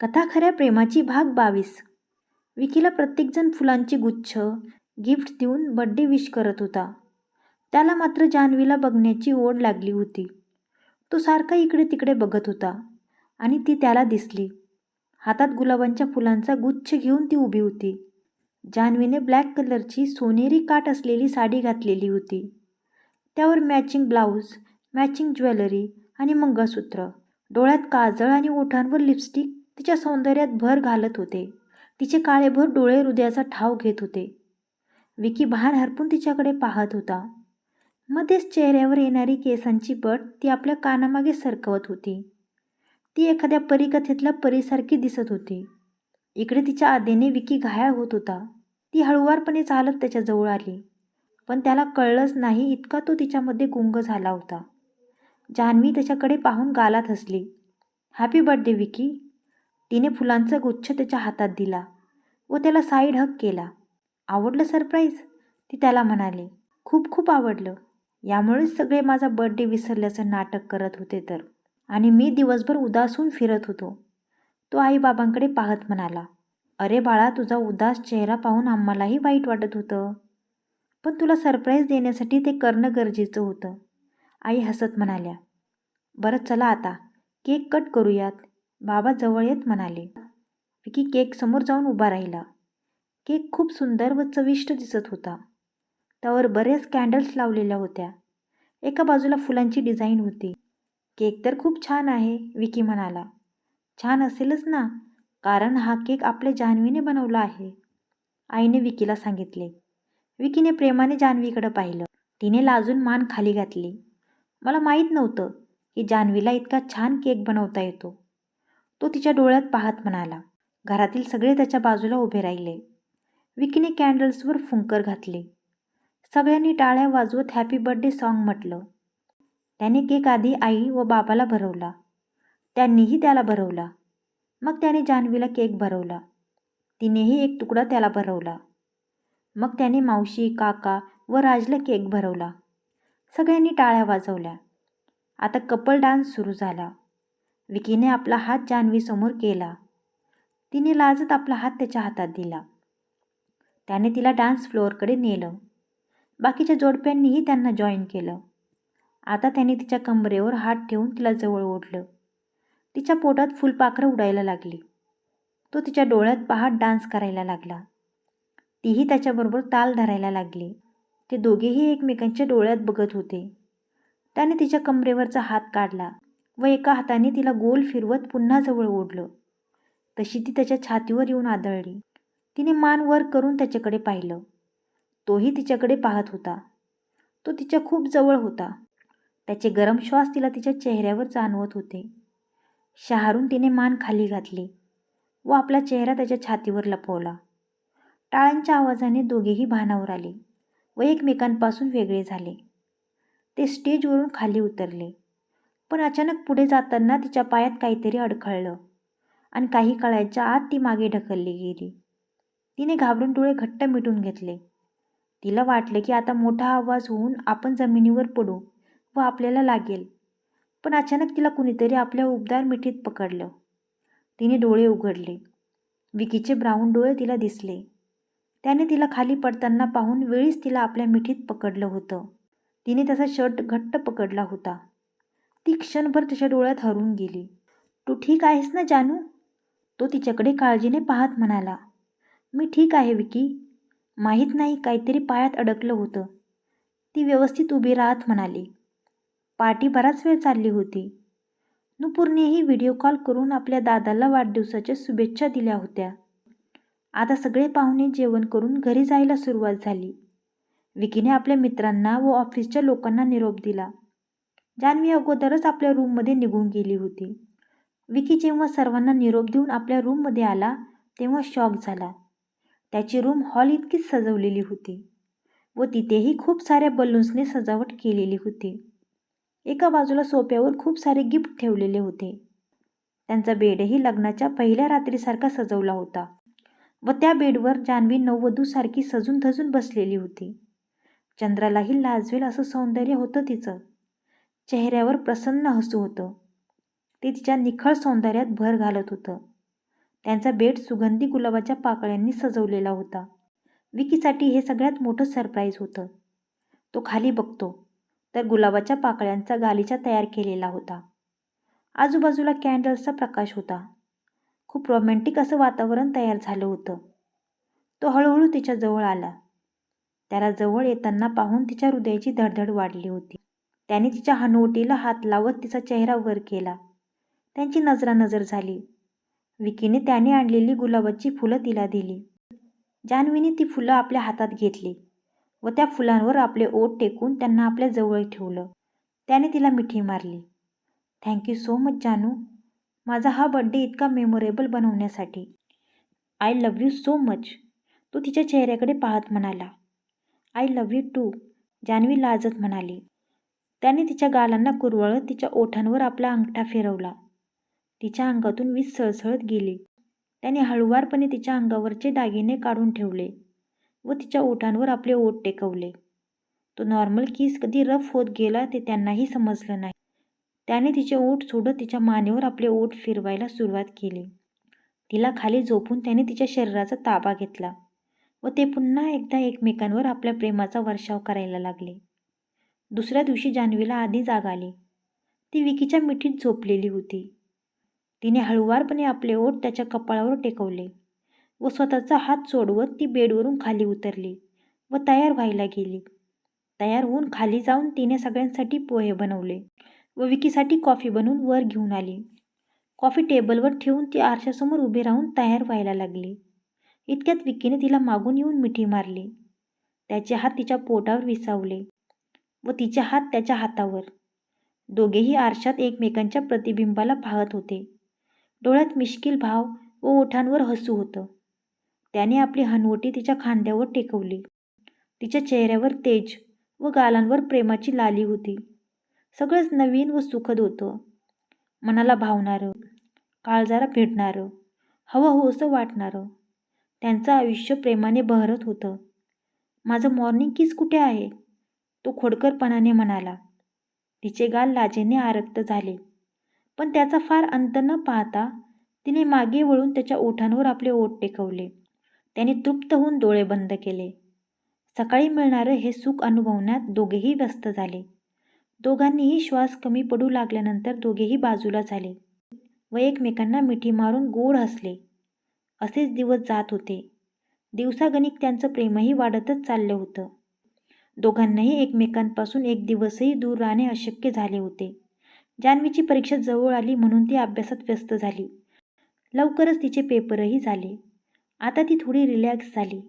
कथा खऱ्या प्रेमाची भाग बावीस. विकीला प्रत्येकजण फुलांची गुच्छ गिफ्ट देऊन बड्डे विश करत होता. त्याला मात्र जान्हवीला बघण्याची ओढ लागली होती. तो सारखा इकडे तिकडे बघत होता आणि ती त्याला दिसली. हातात गुलाबांच्या फुलांचा गुच्छ घेऊन ती उभी होती. जान्हवीने ब्लॅक कलरची सोनेरी काठ असलेली साडी घातलेली होती. त्यावर मॅचिंग ब्लाऊज मॅचिंग ज्वेलरी आणि मंगळसूत्र. डोळ्यात काजळ आणि ओठांवर लिपस्टिक तिच्या सौंदर्यात भर घालत होते. तिचे काळेभर डोळे हृदयाचा ठाव घेत होते. विकी बाहेर हरपून तिच्याकडे पाहत होता. मध्येच चेहऱ्यावर येणारी केसांची बट ती आपल्या कानामागे सरकवत होती. ती एखाद्या परीकथेतल्या परीसारखी दिसत होती. इकडे तिच्या आधीने विकी घायाळ होत होता. ती हळुवारपणे चालत त्याच्याजवळ आली. पण त्याला कळलंच नाही इतका तो तिच्यामध्ये गुंग झाला होता. जान्हवी त्याच्याकडे पाहून गालात हसली. Happy birthday Vicky. तिने फुलांचा गुच्छ त्याच्या हातात दिला व त्याला साईड हक केला. आवडलं सरप्राईज ती त्याला म्हणाली खूप खूप आवडलं. यामुळेच सगळे माझा बर्थडे विसरल्याचं नाटक करत होते तर. आणि मी दिवसभर उदासून फिरत होतो. तो आईबाबांकडे पाहत म्हणाला अरे बाळा तुझा उदास चेहरा पाहून आम्हालाही वाईट वाटत होतं. पण तुला सरप्राईज देण्यासाठी ते करणं गरजेचं होतं. आई हसत म्हणाल्या बरं चला आता. केक कट करूयात. बाबा जवळ येत म्हणाले विकी केक समोर जाऊन उभा राहिला. केक खूप सुंदर व चविष्ट दिसत होता. त्यावर बरेच कॅन्डल्स लावलेल्या होत्या. एका बाजूला फुलांची डिझाईन होती. केक तर खूप छान आहे विकी म्हणाला. छान असेलच ना कारण हा केक आपल्या जान्हवीने बनवला आहे आईने विकीला सांगितले. विकीने प्रेमाने जान्हवीकडं पाहिलं. तिने लाजून मान खाली घातली. मला माहीत नव्हतं की जान्हवीला इतका छान केक बनवता येतो. तो तिच्या डोळ्यात पाहत म्हणाला घरातील सगळे त्याच्या बाजूला उभे राहिले. विकीने कॅन्डल्सवर फुंकर घातले. सगळ्यांनी टाळ्या वाजवत हॅपी बर्थडे सॉन्ग म्हटलं. त्याने केक आधी आई व बाबाला भरवला. त्यांनीही त्याला भरवला. मग त्याने जान्हवीला केक भरवला. तिनेही एक तुकडा त्याला भरवला. मग त्याने मावशी काका व राजला केक भरवला. सगळ्यांनी टाळ्या वाजवल्या. आता कपल डान्स सुरू झाला. विकीने आपला हात जान्हवीसमोर केला. तिने लाजत आपला हात त्याच्या हातात दिला. त्याने तिला डान्स फ्लोअरकडे नेलं. बाकीच्या जोडप्यांनीही त्यांना जॉईन केलं. आता त्याने तिच्या कंबरेवर हात ठेवून तिला जवळ ओढलं. तिच्या पोटात फुलपाखरं उडायला लागली. तो तिच्या डोळ्यात पाहत डान्स करायला लागला. तीही त्याच्याबरोबर ताल धरायला लागली. ते दोघेही एकमेकांच्या डोळ्यात बघत होते. त्याने तिच्या कमरेवरचा हात काढला. व एका हाताने तिला गोल फिरवत पुन्हा जवळ ओढलं. तशी ती त्याच्या छातीवर येऊन आदळली. तिने मान वर करून त्याच्याकडे पाहिलं. तोही तिच्याकडे पाहत होता. तो तिच्या खूप जवळ होता. त्याचे गरम श्वास तिला तिच्या चेहऱ्यावर जाणवत होते. शहारून तिने मान खाली घातली व आपला चेहरा त्याच्या छातीवर लपवला. टाळ्यांच्या आवाजाने दोघेही भानावर आले व एकमेकांपासून वेगळे झाले. ते स्टेजवरून खाली उतरले. पण अचानक पुढे जाताना तिच्या पायात काहीतरी अडखळलं आणि काही काळाच्या आत ती मागे ढकलली गेली. तिने घाबरून डोळे घट्ट मिटून घेतले. तिला वाटले की आता मोठा आवाज होऊन आपण जमिनीवर पडू व आपल्याला लागेल. पण अचानक तिला कुणीतरी आपल्या उबदार मिठीत पकडलं. तिने डोळे उघडले. विकीचे ब्राऊन डोळे तिला दिसले. त्याने तिला खाली पडताना पाहून वेळीच तिला आपल्या मिठीत पकडलं होतं. तिने त्याचा शर्ट घट्ट पकडला होता. ती क्षणभर तिच्या डोळ्यात हरून गेली. तू ठीक आहेस ना जानू? तो तिच्याकडे काळजीने पाहत म्हणाला. मी ठीक आहे विकी. माहीत नाही काहीतरी पायात अडकलं होतं. ती व्यवस्थित उभी राहत म्हणाली. पार्टी बराच वेळ चालली होती. नुपूरनेही व्हिडिओ कॉल करून आपल्या दादाला वाढदिवसाच्या शुभेच्छा दिल्या होत्या. आता सगळे पाहुणे जेवण करून घरी जायला सुरुवात झाली. विकीने आपल्या मित्रांना व ऑफिसच्या लोकांना निरोप दिला. जान्हवी अगोदरच आपल्या रूममध्ये निघून गेली होती. विकी जेव्हा सर्वांना निरोप देऊन आपल्या रूममध्ये आला तेव्हा शॉक झाला. त्याची रूम हॉल इतकीच सजवलेली होती व तिथेही खूप साऱ्या बलून्सने सजावट केलेली होती. एका बाजूला सोप्यावर खूप सारे गिफ्ट ठेवलेले होते. त्यांचा बेडही लग्नाच्या पहिल्या रात्रीसारखा सजवला होता व त्या बेडवर जान्हवी नववधूसारखी सजून धजून बसलेली होती. चंद्रालाही लाजवेल असं सौंदर्य होतं तिचं. चेहऱ्यावर प्रसन्न हसू होतं. ते तिच्या निखळ सौंदर्यात भर घालत होतं. त्यांचा बेड सुगंधी गुलाबाच्या पाकळ्यांनी सजवलेला होता. विकीसाठी हे सगळ्यात मोठं सरप्राईज होतं. तो खाली बघतो तर गुलाबाच्या पाकळ्यांचा गालीचा तयार केलेला होता. आजूबाजूला कॅन्डल्सचा प्रकाश होता. खूप रोमॅन्टिक असं वातावरण तयार झालं होतं. तो हळूहळू तिच्याजवळ आला. त्याला जवळ येताना पाहून तिच्या हृदयाची धडधड वाढली होती. त्याने तिच्या हनुवटीला हात लावत तिचा चेहरा वर केला. त्यांची नजरानजर झाली. विकीने त्याने आणलेली गुलाबाची फुलं तिला दिली. जान्हवीने ती फुलं आपल्या हातात घेतली व त्या फुलांवर आपले ओठ टेकून त्यांना आपल्या जवळ ठेवलं. त्याने तिला मिठी मारली. थँक्यू सो मच जानू. माझा हा बड्डे इतका मेमोरेबल बनवण्यासाठी. I love you so much तो तिच्या चेहऱ्याकडे पाहत म्हणाला. I love you too Janhavi लाजत म्हणाली. त्याने तिच्या गालांना कुरवळत तिच्या ओठांवर आपला अंगठा फिरवला. तिच्या अंगातून वीज सळसळत गेली. त्याने हळुवारपणे तिच्या अंगावरचे दागिने काढून ठेवले व तिच्या ओठांवर आपले ओठ टेकवले. तो नॉर्मल किस कधी रफ होत गेला ते त्यांनाही समजलं नाही. त्याने तिचे ओठ सोडत तिच्या मानेवर आपले ओठ फिरवायला सुरुवात केली. तिला खाली झोपून त्याने तिच्या शरीराचा ताबा घेतला व ते पुन्हा एकदा एकमेकांवर आपल्या प्रेमाचा वर्षाव करायला लागले. दुसऱ्या दिवशी जान्हवीला आधी जाग आली. ती विकीच्या मिठीत झोपलेली होती. तिने हळुवारपणे आपले ओठ त्याच्या कपाळावर टेकवले व स्वतःचा हात सोडवत ती बेडवरून खाली उतरली व तयार व्हायला गेली. तयार होऊन खाली जाऊन तिने सगळ्यांसाठी पोहे बनवले व विकीसाठी कॉफी बनवून वर घेऊन आली. कॉफी टेबलवर ठेवून ती आरशासमोर उभी राहून तयार व्हायला लागली. इतक्यात विकीने तिला मागून येऊन मिठी मारली. त्याचे हात तिच्या पोटावर विसावले. व तिचे हात त्याच्या हातावर. दोघेही आरशात एकमेकांच्या प्रतिबिंबाला पाहत होते. डोळ्यात मिश्किल भाव व ओठांवर हसू होतं. त्याने आपली हनवटी तिच्या खांद्यावर टेकवली. तिच्या चेहऱ्यावर तेज व गालांवर प्रेमाची लाली होती. सगळंच नवीन व सुखद होतं. मनाला भावणारं काळजाला भेटणारं हवं होसं वाटणारं त्यांचं आयुष्य प्रेमाने बहरत होतं. माझं मॉर्निंग किस कुठे आहे? तो खोडकरपणाने म्हणाला तिचे गाल लाजेने आरक्त झाले. पण त्याचा फार अंत न पाहता तिने मागे वळून त्याच्या ओठांवर आपले ओठ टेकवले. त्याने तृप्त होऊन डोळे बंद केले. सकाळी मिळणारं हे सुख अनुभवण्यात दोघेही व्यस्त झाले. दोघांनीही श्वास कमी पडू लागल्यानंतर दोघेही बाजूला झाले व एकमेकांना मिठी मारून गोड हसले. असेच दिवस जात होते. दिवसागणिक त्यांचं प्रेमही वाढतच चाललं होतं. दोघांनाही एकमेकांपासून एक दिवसही दूर राहणे अशक्य झाले होते. जान्हवीची परीक्षा जवळ आली म्हणून ती अभ्यासात व्यस्त झाली. लवकरच तिचे पेपरही झाले. आता ती थोडी रिलॅक्स झाली.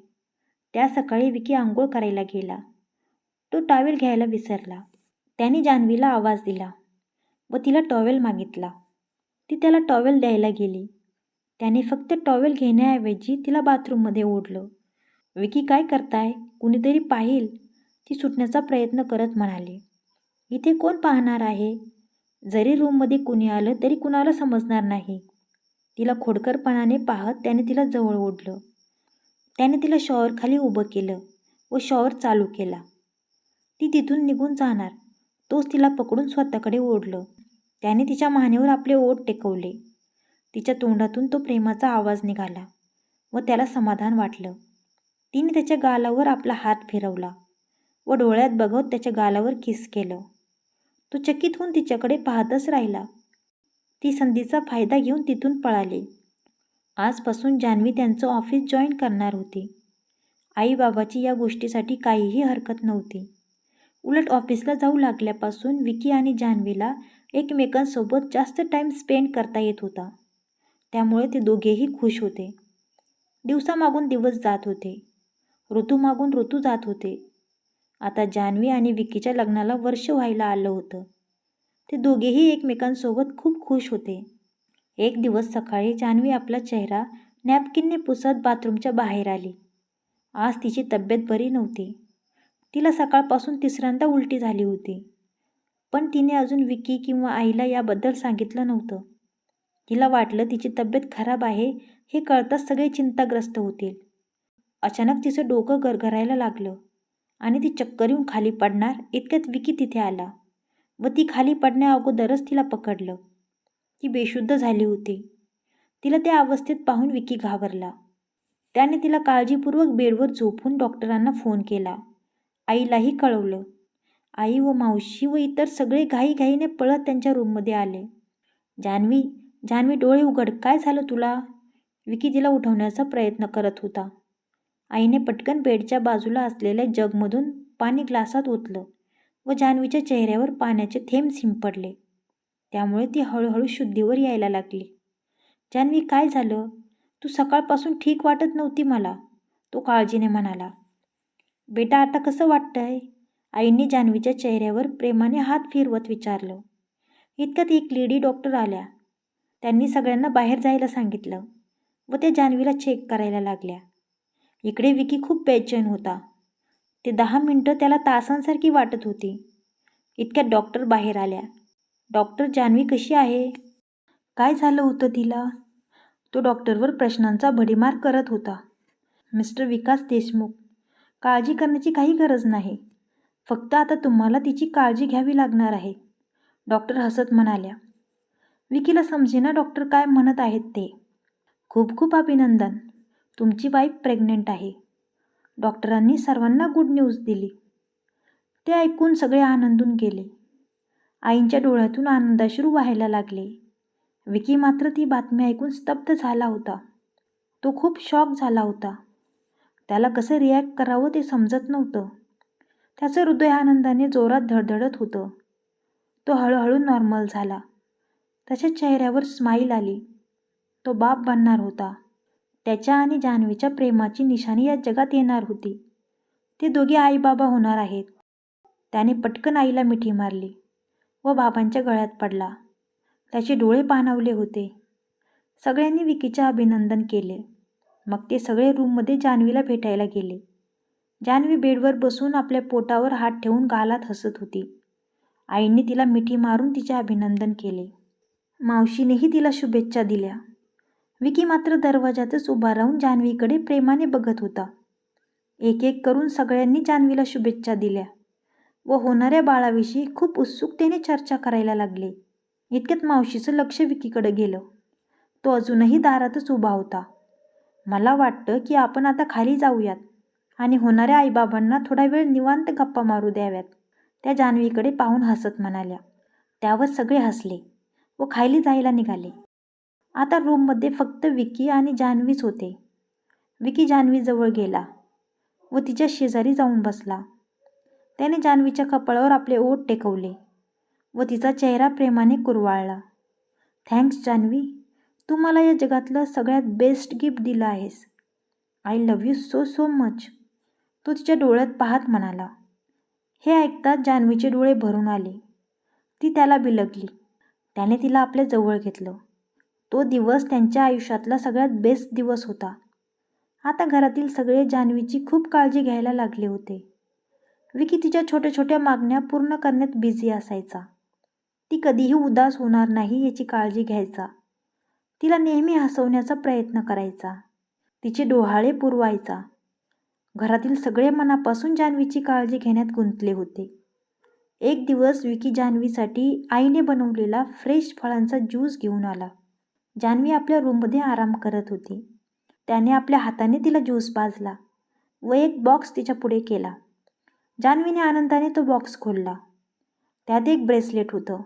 त्या सकाळी विकी आंघोळ करायला गेला. तो टॉवेल घ्यायला विसरला. त्याने जान्हवीला आवाज दिला व तिला टॉवेल मागितला. ती त्याला टॉवेल द्यायला गेली. त्याने फक्त टॉवेल घेण्याऐवजी तिला बाथरूममध्ये ओढलं. विकी काय करताय? कुणीतरी पाहिल? ती सुटण्याचा प्रयत्न करत म्हणाली इथे कोण पाहणार आहे? जरी रूममध्ये कुणी आलं तरी कुणाला समजणार नाही. तिला खोडकरपणाने पाहत त्याने तिला जवळ ओढलं. त्याने तिला शॉवरखाली उभं केलं व शॉवर चालू केला. ती तिथून निघून जाणार तोच तिला पकडून स्वतःकडे ओढलं. त्याने तिच्या मानेवर आपले ओठ टेकवले. तिच्या तोंडातून तो प्रेमाचा आवाज निघाला व त्याला समाधान वाटलं. तिने त्याच्या गालावर आपला हात फिरवला. व डोळ्यात बघत त्याच्या गालावर किस केलं. तो चकित होऊन तिच्याकडे पाहतच राहिला. ती संधीचा फायदा घेऊन तिथून पळाली. आजपासून जान्हवी त्यांचं ऑफिस जॉईन करणार होती. आईबाबाची या गोष्टीसाठी काहीही हरकत नव्हती. उलट ऑफिसला जाऊ लागल्यापासून विकी आणि जान्हवीला एकमेकांसोबत जास्त टाईम स्पेंड करता येत होता. त्यामुळे ते दोघेही खुश होते. दिवसामागून दिवस जात होते. ऋतूमागून ऋतू जात होते. आता जान्हवी आणि विकीच्या लग्नाला वर्ष व्हायला आलं होतं. ते दोघेही एकमेकांसोबत खूप खुश होते. एक दिवस सकाळी जान्हवी आपला चेहरा नॅपकिनने पुसत बाथरूमच्या बाहेर आली. आज तिची तब्येत बरी नव्हती. तिला सकाळपासून तिसऱ्यांदा उलटी झाली होती. पण तिने अजून विकी किंवा आईला याबद्दल सांगितलं नव्हतं. तिला वाटलं तिची तब्येत खराब आहे हे कळताच सगळे चिंताग्रस्त होतील. अचानक तिचं डोकं गरगरायला लागलं. आणि ती चक्कर येऊन खाली पडणार इतक्यात विकी तिथे आला व ती खाली पडण्या अगोदरच तिला पकडलं. ती बेशुद्ध झाली होती. तिला त्या अवस्थेत पाहून विकी घाबरला. त्याने तिला काळजीपूर्वक बेडवर झोपून डॉक्टरांना फोन केला. आईलाही कळवलं. आई व मावशी व इतर सगळे घाईघाईने पळत त्यांच्या रूममध्ये आले. जान्हवी जान्हवी डोळे उघड. काय झालं तुला? विकी तिला उठवण्याचा प्रयत्न करत होता. आईने पटकन बेडच्या बाजूला असलेल्या जगमधून पाणी ग्लासात ओतलं व जान्हवीच्या चेहऱ्यावर पाण्याचे थेंब शिंपडले त्यामुळे ती हळूहळू शुद्धीवर यायला लागली. जान्हवी काय झालं? तू सकाळपासून ठीक वाटत नव्हती मला तो काळजीने म्हणाला. बेटा आता कसं वाटतंय? आईने जान्हवीच्या चेहऱ्यावर प्रेमाने हात फिरवत विचारलं. इतक्यात एक लेडी डॉक्टर आल्या. त्यांनी सगळ्यांना बाहेर जायला सांगितलं व त्या जान्हवीला चेक करायला लागल्या. इकडे विकी खूप बेचैन होता. ते दहा मिनटं त्याला तासांसारखी वाटत होती. इतक्यात डॉक्टर बाहेर आल्या. डॉक्टर जान्हवी कशी आहे? काय झालं होतं तिला? तो डॉक्टरवर प्रश्नांचा भडीमार करत होता. मिस्टर विकास देशमुख काळजी करण्याची काही गरज नाही. फक्त आता तुम्हाला तिची काळजी घ्यावी लागणार आहे. डॉक्टर हसत म्हणाल्या. विकीला समजेना डॉक्टर काय म्हणत आहेत ते. खूप खूप अभिनंदन. तुमची वाईफ प्रेग्नेंट आहे. डॉक्टरांनी सर्वांना गुड न्यूज दिली. ते ऐकून सगळे आनंदून गेले. आईंच्या डोळ्यातून आनंदाश्रू व्हायला लागले. विकी मात्र ती बातमी ऐकून स्तब्ध झाला होता. तो खूप शॉक झाला होता. त्याला कसं रिॲक्ट करावं ते समजत नव्हतं. त्याचं हृदय आनंदाने जोरात धडधडत होतं. तो हळूहळू नॉर्मल झाला. त्याच्या चेहऱ्यावर स्माईल आली. तो बाप बनणार होता. त्याच्या आणि जान्हवीच्या प्रेमाची निशाणी या जगात येणार होती. ते दोघे आईबाबा होणार आहेत. त्याने पटकन आईला मिठी मारली व बाबांच्या गळ्यात पडला. त्याचे डोळे पाणावले होते. सगळ्यांनी विकीचे अभिनंदन केले. मग ते सगळे रूममध्ये जान्हवीला भेटायला गेले. जान्हवी बेडवर बसून आपल्या पोटावर हात ठेवून गालात हसत होती. आईने तिला मिठी मारून तिचे अभिनंदन केले. मावशीनेही तिला शुभेच्छा दिल्या. विकी मात्र दरवाजातच उभा राहून जान्हवीकडे प्रेमाने बघत होता. एक एक करून सगळ्यांनी जान्हवीला शुभेच्छा दिल्या व होणाऱ्या बाळाविषयी खूप उत्सुकतेने चर्चा करायला लागले. इतक्यात मावशीचं लक्ष विकीकडे गेलं. तो अजूनही दारातच उभा होता. मला वाटतं की आपण आता खाली जाऊयात आणि होणाऱ्या आईबाबांना थोडा वेळ निवांत गप्पा मारू द्याव्यात त्या जान्हवीकडे पाहून हसत म्हणाल्या. त्यावर सगळे हसले व खाली जायला निघाले. आता रूममध्ये फक्त विकी आणि जान्हवीच होते. विकी जान्हवीजवळ गेला व तिच्या शेजारी जाऊन बसला. त्याने जान्हवीच्या कपाळावर आपले ओठ टेकवले व तिचा चेहरा प्रेमाने कुरवाळला. थँक्स जान्हवी तू मला या जगातलं सगळ्यात बेस्ट गिफ्ट दिलं आहेस. I love you so so much. तो तिच्या डोळ्यात पाहत म्हणाला. हे ऐकताच जान्हवीचे डोळे भरून आले. ती त्याला बिलगली. त्याने तिला आपल्या जवळ घेतलं. तो दिवस त्यांच्या आयुष्यातला सगळ्यात बेस्ट दिवस होता. आता घरातील सगळे जान्हवीची खूप काळजी घ्यायला लागले होते. विकी तिच्या छोट्या छोट्या मागण्या पूर्ण करण्यात बिझी असायचा. ती कधीही उदास होणार नाही याची काळजी घ्यायचा. तिला नेहमी हसवण्याचा प्रयत्न करायचा. तिचे डोहाळे पुरवायचा. घरातील सगळे मनापासून जान्हवीची काळजी घेण्यात गुंतले होते. एक दिवस विकी जान्हवीसाठी आईने बनवलेला फ्रेश फळांचा ज्यूस घेऊन आला. जान्हवी आपल्या रूममध्ये आराम करत होती. त्याने आपल्या हाताने तिला ज्यूस पाजला व एक बॉक्स तिच्या पुढे केला. जान्हवीने आनंदाने तो बॉक्स खोलला. त्यात एक ब्रेसलेट होतं.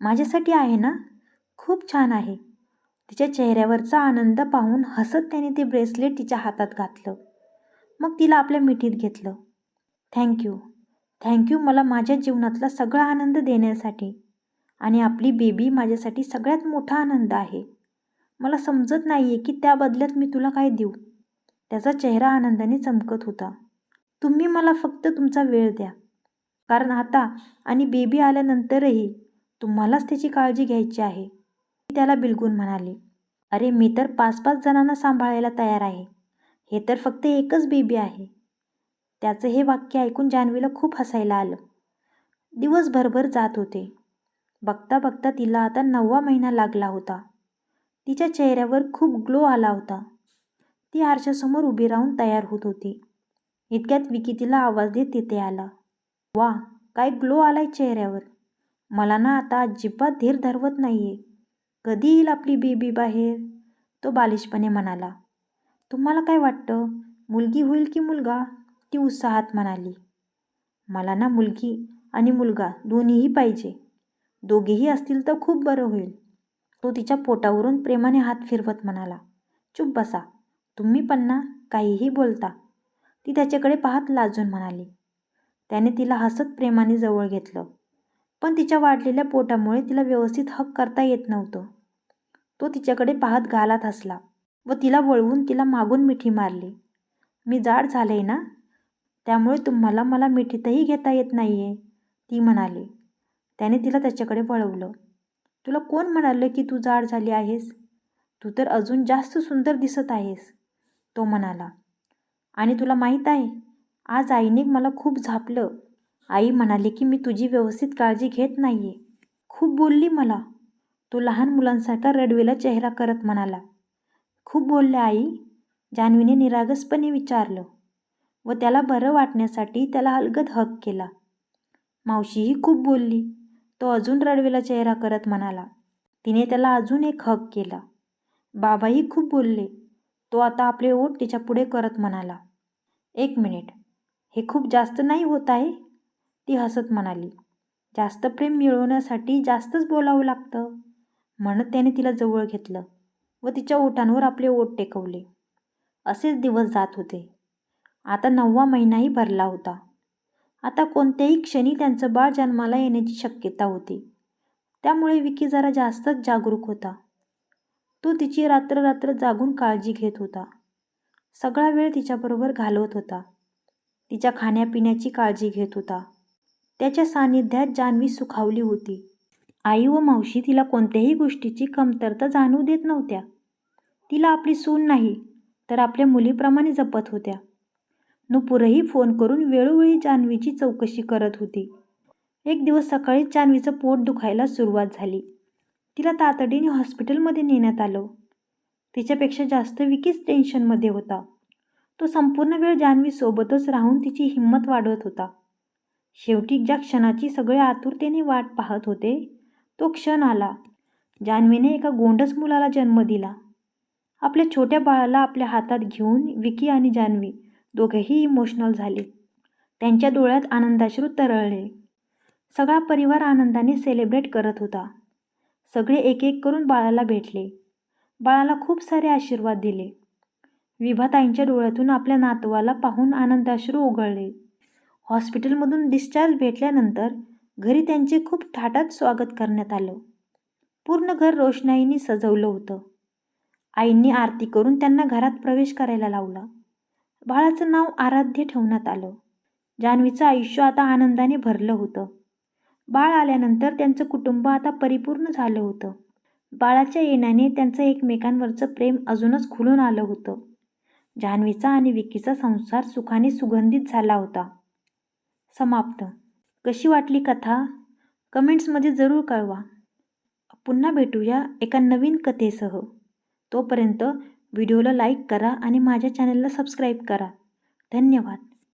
माझ्यासाठी आहे ना? खूप छान आहे. तिच्या चेहऱ्यावरचा आनंद पाहून हसत त्याने ते ब्रेसलेट तिच्या हातात घातलं. मग तिला आपल्या मिठीत घेतलं. थँक्यू थँक्यू मला माझ्या जीवनातला सगळा आनंद देण्यासाठी आणि आपली बेबी माझ्यासाठी सगळ्यात मोठा आनंद आहे. मला समजत नाही आहे की त्या बदल्यात मी तुला काय देऊ. त्याचा चेहरा आनंदाने चमकत होता. तुम्ही मला फक्त तुमचा वेळ द्या. कारण आता आणि बेबी आल्यानंतरही तुम्हालाच त्याची काळजी घ्यायची आहे. ती त्याला बिलगून म्हणाले अरे मी तर पाच पाच जणांना सांभाळायला तयार आहे. हे तर फक्त एकच बेबी आहे. त्याचं हे वाक्य ऐकून जान्हवीला खूप हसायला आलं. दिवस भरभर जात होते. बघता बघता तिला आता नववा महिना लागला होता. तिच्या चेहऱ्यावर खूप ग्लो आला होता. ती आरशासमोर उभी राहून तयार होत होती. इतक्यात विकी तिला आवाज देत तिथे आला. वा काय ग्लो आलाय चेहऱ्यावर. मला ना आता अजिबात धीर धरवत नाही आहे कधी येईल आपली बेबी बाहेर? तो बालिशपणे म्हणाला. तुम्हाला काय वाटतं? मुलगी होईल की मुलगा? ती उत्साहात म्हणाली. मला ना मुलगी आणि मुलगा दोन्हीही पाहिजे. दोघेही असतील तर खूप बरं होईल. तो तिच्या पोटावरून प्रेमाने हात फिरवत म्हणाला चुप बसा. तुम्ही पण ना काहीही बोलता. ती त्याच्याकडे पाहत लाजून म्हणाली. त्याने तिला हसत प्रेमाने जवळ घेतलं. पण तिच्या वाढलेल्या पोटामुळे तिला व्यवस्थित हक करता येत नव्हतं. तो तिच्याकडे पाहत गालात हसला व तिला वळवून तिला मागून मिठी मारली. मी जाड झाले ना? त्यामुळे तुम्हाला मला मिठीतही घेता येत नाही आहे ती म्हणाली. त्याने तिला त्याच्याकडे वळवलं. तुला कोण म्हणालं की तू जाड झाली आहेस? तू तर अजून जास्त सुंदर दिसत आहेस तो म्हणाला. आणि तुला माहीत आहे आज आईने मला खूप झापलं. आई म्हणाली की मी तुझी व्यवस्थित काळजी घेत नाही आहे खूप बोलली मला. तो लहान मुलांसारखा रडवेला चेहरा करत म्हणाला. खूप बोलल्या आई. जान्हवीने निरागसपणे विचारलं व त्याला बरं वाटण्यासाठी त्याला अलगद हक केला. मावशीही खूप बोलली. तो अजून रडवेला चेहरा करत म्हणाला तिने त्याला अजून एक हक केला. बाबाही खूप बोलले. तो आता आपले ओठ तिच्या पुढे करत म्हणाला एक मिनिट हे खूप जास्त नाही होत आहे? ती हसत म्हणाली जास्त प्रेम मिळवण्यासाठी जास्तच बोलावं लागतं. म्हणत त्याने तिला जवळ घेतलं व तिच्या ओठांवर आपले ओठ टेकवले. असेच दिवस जात होते. आता नववा महिनाही भरला होता. आता कोणत्याही क्षणी त्यांचं बाळ जन्माला येण्याची शक्यता होती. त्यामुळे विकी जरा जास्तच जागरूक होता. तो तिची रात्र रात्र जागून काळजी घेत होता. सगळा वेळ तिच्याबरोबर घालवत होता. तिच्या खाण्यापिण्याची काळजी घेत होता. त्याच्या सान्निध्यात जान्हवी सुखावली होती. आई व मावशी तिला कोणत्याही गोष्टीची कमतरता जाणवू देत नव्हत्या. तिला आपली सून नाही तर आपल्या मुलीप्रमाणे जपत होत्या. नुपूरही फोन करून वेळोवेळी जान्हवीची चौकशी करत होती. एक दिवस सकाळी जान्हवीचं पोट दुखायला सुरुवात झाली. तिला तातडीने हॉस्पिटलमध्ये नेण्यात आलं. तिच्यापेक्षा जास्त विकीच टेन्शनमध्ये होता. तो संपूर्ण वेळ जान्हवीसोबतच राहून तिची हिंमत वाढवत होता. शेवटी ज्या क्षणाची सगळे आतुरतेने वाट पाहत होते तो क्षण आला. जान्हवीने एका गोंडस मुलाला जन्म दिला. आपल्या छोट्या बाळाला आपल्या हातात घेऊन विकी आणि जान्हवी दोघेही इमोशनल झाले. त्यांच्या डोळ्यात आनंदाश्रू तरळले. सगळा परिवार आनंदाने सेलिब्रेट करत होता. सगळे एक एक करून बाळाला भेटले. बाळाला खूप सारे आशीर्वाद दिले. विभाताईंच्या डोळ्यातून आपल्या नातवाला पाहून आनंदाश्रू उघळले हॉस्पिटलमधून डिस्चार्ज भेटल्यानंतर घरी त्यांचे खूप थाटात स्वागत करण्यात आलं. पूर्ण घर रोषणाईने सजवलं होतं. आईंनी आरती करून त्यांना घरात प्रवेश करायला लावला. बाळाचं नाव आराध्य ठेवण्यात आलं. जान्हवीचं आयुष्य आता आनंदाने भरलं होतं. बाळ आल्यानंतर त्यांचं कुटुंब आता परिपूर्ण झालं होतं. बाळाच्या येण्याने त्यांचं एकमेकांवरचं प्रेम अजूनच खुलून आलं होतं. जान्हवीचा आणि विकीचा संसार सुखाने सुगंधित झाला होता. समाप्त. कशी वाटली कथा? कमेंट्समध्ये जरूर कळवा. पुन्हा भेटूया एका नवीन कथेसह. तोपर्यंत व्हिडिओला लाईक करा आणि माझ्या चॅनलला सबस्क्राईब करा. धन्यवाद.